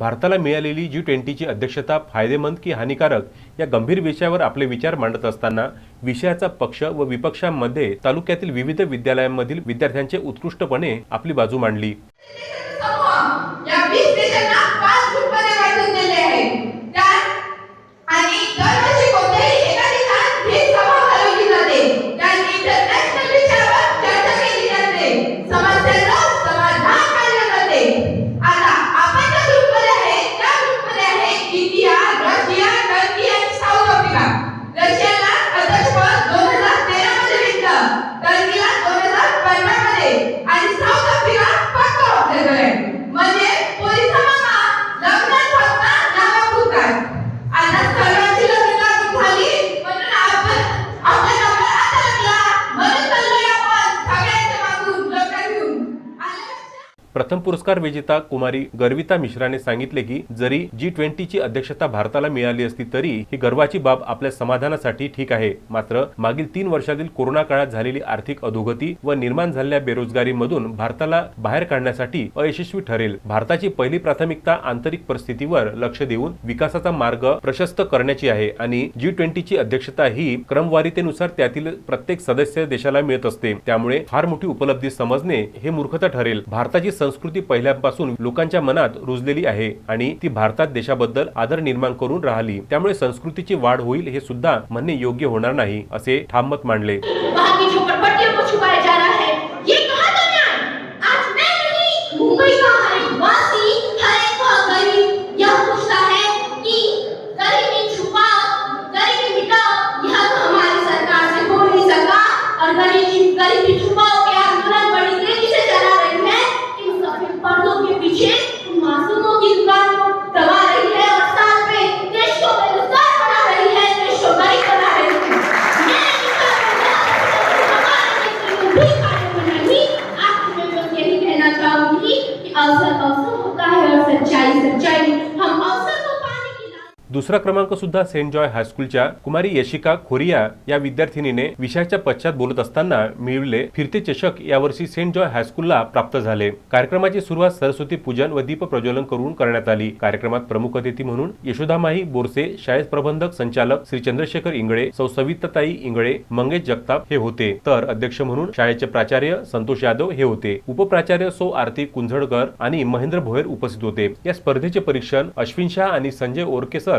भारताला मिळालेली जी ट्वेंटीची अध्यक्षता फायदेमंद की हानिकारक या गंभीर विषयावर आपले विचार मांडत असताना विषयाचा पक्ष व विपक्षांमध्ये तालुक्यातील विविध विद्यालयांमधील विद्यार्थ्यांचे उत्कृष्टपणे आपली बाजू मांडली. प्रथम पुरस्कार विजेता कुमारी गर्विता मिश्राने सांगितले की जरी जी ट्वेंटीची अध्यक्षता भारताला मिळाली असती तरी ही गर्वाची बाब आपल्या समाधानासाठी ठीक आहे. मात्र मागील तीन वर्षातील कोरोना काळात झालेली आर्थिक अधोगती व निर्माण झालेल्या बेरोजगारीमधून भारताला बाहेर काढण्यासाठी अयशस्वी ठरेल. भारताची पहिली प्राथमिकता आंतरिक परिस्थितीवर लक्ष देऊन विकासाचा मार्ग प्रशस्त करण्याची आहे आणि जी ट्वेंटीची अध्यक्षता ही क्रमवारीतेनुसार त्यातील प्रत्येक सदस्य देशाला मिळत असते. त्यामुळे फार मोठी उपलब्धी समजणे हे मूर्खता ठरेल. भारताची संस्कृती पहिल्यापासून लोकांच्या मनात रुजलेली आहे आणि ती भारतात देशाबद्दल आदर निर्माण करून राहिली त्यामुळे संस्कृतीची वाढ होईल हे सुद्धा म्हणणे योग्य होणार नाही असे ठाम मत मांडले दुसरा क्रमांक सुद्धा सेंट जॉय हायस्कूलच्या कुमारी यशिका खोरिया या विद्यार्थिनीने विषयाच्या पश्चात बोलत असताना मिळविले फिरते चषक यावर्षी सेंट जॉय हायस्कूलला प्राप्त झाले. कार्यक्रमाची सुरुवात सरस्वती पूजन व दीप प्रज्वलन करून करण्यात आली. कार्यक्रमात प्रमुख अतिथी म्हणून यशोदामाई बोरसे शाळेत प्रबंधक संचालक श्री चंद्रशेखर इंगळे सौ सविताताई इंगळे मंगेश जगताप हे होते. तर अध्यक्ष म्हणून शाळेचे प्राचार्य संतोष यादव हे होते. उपप्राचार्य सौ आरती कुंझडकर आणि महेंद्र भोयर उपस्थित होते. या स्पर्धेचे परीक्षण अश्विन शाह आणि संजय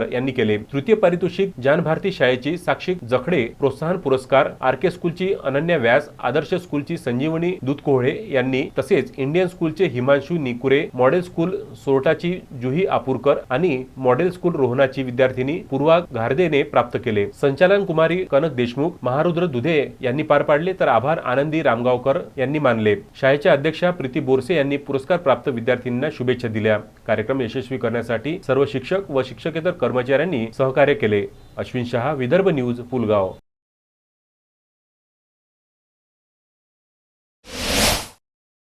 ओरकेसर यांनी केले. तृतीय पारितोषिक जानभारती शाळेची साक्षी जखडे प्रोत्साहन पुरस्कार आर के स्कूलची अनन्या व्यास आदर्श स्कूलची संजीवनी दुधकोहळे यांनी तसेच इंडियन स्कूलचे हिमांशु निकुरे मॉडेल स्कूल सोरटाची जुही आपूरकर आणि मॉडेल स्कूल रोहनाची विद्यार्थिनी पूर्वा घारदेने प्राप्त केले. संचालन कुमारी कनक देशमुख महारुद्र दुधे यांनी पार पाडले तर आभार आनंदी रामगावकर यांनी मानले. शाळेच्या अध्यक्षा प्रीती बोरसे यांनी पुरस्कार प्राप्त विद्यार्थ्यांना शुभेच्छा दिल्या. कार्यक्रम यशस्वी करण्यासाठी सर्व शिक्षक व शिक्षकेतर कर्मचाऱ्यांनी सहकार्य केले. अश्विन शहा विदर्भ न्यूज पुलगाव.